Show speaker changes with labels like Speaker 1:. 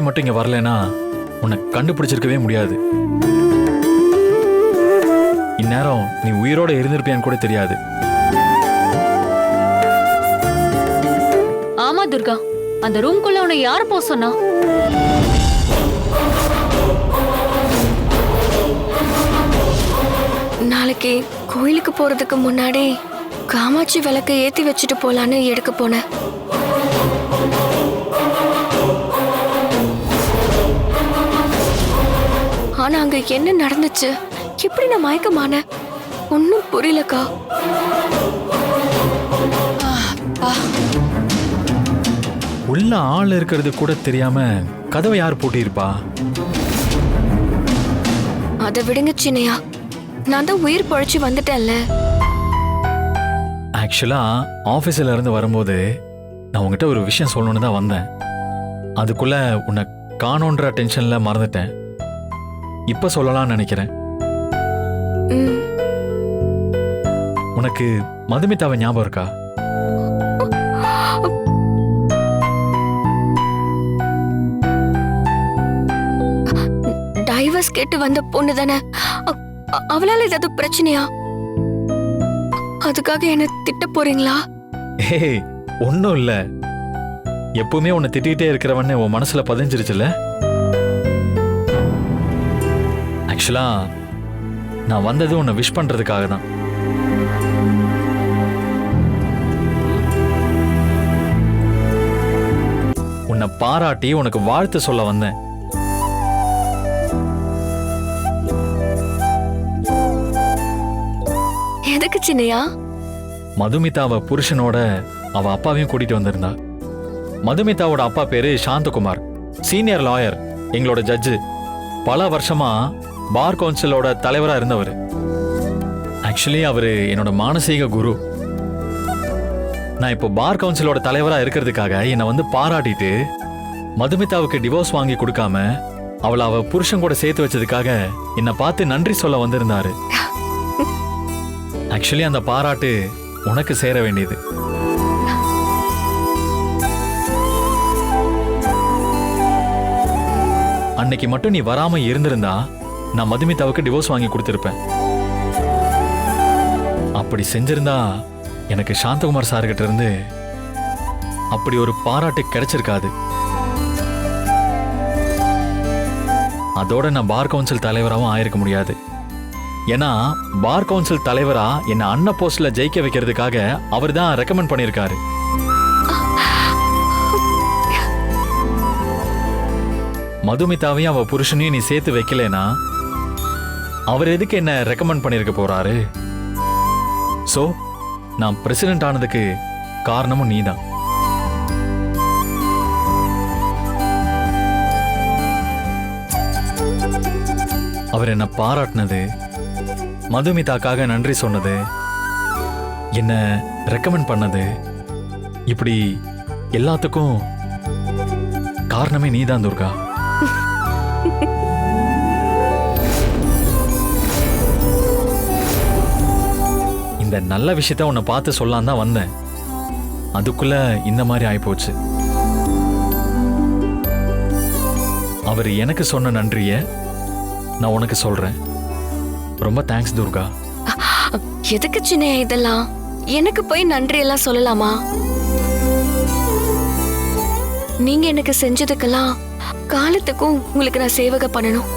Speaker 1: மட்டும் இங்க வரலைன்னா உன்னை கண்டுபிடிச்சிருக்கவே முடியாது. இந்நேரம் நீ உயிரோட இருந்திருப்பியான்னு கூட தெரியாது.
Speaker 2: ஆமா துர்கா. அந்த ரூம்குள்ள உன்னை யார் போக சொன்னா?
Speaker 3: நாளைக்கு கோயிலுக்கு போறதுக்கு முன்னாடி காமாட்சி விளக்க ஏத்தி வச்சுட்டு போலான்னு எடுக்க போனேன். ஆனா அங்க என்ன நடந்துச்சு? எப்படி நான் மயக்கமானேன் ஒன்னும் புரியலக்கா.
Speaker 1: உள்ள ஆள் இருக்கிறது கூட தெரியாம கதவை யார் பூட்டியிருப்பா?
Speaker 3: அதை விடுங்க சின்னையா. நான் தான் உயிர் பழைச்சு வந்துட்டேன்ல.
Speaker 1: ஆக்சுவலா ஆஃபீஸில் இருந்து வரும்போது நான் உங்ககிட்ட ஒரு விஷயம் சொல்லணும்னு தான் வந்தேன். அதுக்குள்ள உன்னை காணோன்ற டென்ஷன்ல மறந்துட்டேன். இப்ப சொல்லலாம்னு நினைக்கிறேன். உனக்கு மதுமிதாவை ஞாபகம் இருக்கா?
Speaker 3: டைவர்ஸ் கேட்டு வந்த பொண்ணு தானே? அவளால ஏதாவது பிரச்சனையா? அதுக்காக என்ன திட்ட போறீங்களா?
Speaker 1: ஹே ஒன்றும் இல்லை. எப்பவுமே உன்னை திட்டிகிட்டே இருக்கிறவன்னு உன் மனசுல பதிஞ்சிருச்சுல்ல? ஆக்சுவலா நான் வந்தது உன்னை விஷ் பண்றதுக்காக தான். உன்னை பாராட்டி உனக்கு வாழ்த்து சொல்ல வந்தேன்.
Speaker 3: எதுக்கு சின்னையா?
Speaker 1: மதுமிதாவை புருஷனோட அவ அப்பாவையும் கூட்டிட்டு வந்திருந்தா. மதுமிதாவோட அப்பா பேரு சாந்தகுமார். சீனியர் லாயர் எங்களோட ஜட்ஜு பல வருஷமா பார் கவுன்சிலோட தலைவராக இருந்தவர். ஆக்சுவலி அவர் என்னோட மானசீக குரு. நான் இப்போ பார் கவுன்சிலோட தலைவராக இருக்கிறதுக்காக என்னை வந்து பாராட்டிட்டு மதுமிதாவுக்கு டிவோர்ஸ் வாங்கி கொடுக்காம அவளை அவ புருஷன் கூட சேர்த்து வச்சதுக்காக என்னை பார்த்து நன்றி சொல்ல வந்திருந்தாரு. ஆக்சுவலி அந்த பாராட்டு உனக்கு சேர வேண்டியது. அன்னைக்கு மட்டும் நீ வராம இருந்திருந்தா நான் மதுமிதாவுக்கு டிவோர்ஸ் வாங்கி கொடுத்திருப்பேன். அப்படி செஞ்சிருந்தா எனக்கு சாந்தகுமார் சார்கிட்ட இருந்து அப்படி ஒரு பாராட்டு கிடைச்சிருக்காது. அதோட நான் பார் கவுன்சில் தலைவராகவும் ஆயிருக்க முடியாது. ஏன்னா பார் கவுன்சில் தலைவரா என்ன அன்ன போஸ்ட்ல ஜெயிக்க வைக்கிறதுக்காக அவர் தான் ரெக்கமெண்ட் பண்ணியிருக்காரு. மதுமிதாவையும் அவ புருஷனையும் நீ சேர்த்து வைக்கலனா அவர் எதுக்கு என்ன ரெக்கமெண்ட் பண்ணியிருக்க போறாரு? சோ நான் பிரசிடென்ட் ஆனதுக்கு காரணமும் நீதான். அவர் என்ன பாராட்டினது மதுமிதாக்காக நன்றி சொன்னது என்ன ரெக்கமெண்ட் பண்ணது இப்படி எல்லாத்துக்கும் காரணமே நீதான் துர்கா. இந்த நல்ல விஷயத்த உன்னை பார்த்து சொல்லலாம் தான் வந்தேன். அதுக்குள்ள இந்த மாதிரி ஆயிப்போச்சு. அவர் எனக்கு சொன்ன நன்றிய நான் உனக்கு சொல்றேன். ரொம்ப தேங்க்ஸ் துர்கா.
Speaker 3: எதுக்கு சின்ன இதெல்லாம்? எனக்கு போய் நன்றி எல்லாம் சொல்லலாமா? நீங்க எனக்கு செஞ்சதுக்கெல்லாம் காலத்துக்கும் உங்களுக்கு நான் சேவக பண்ணணும்.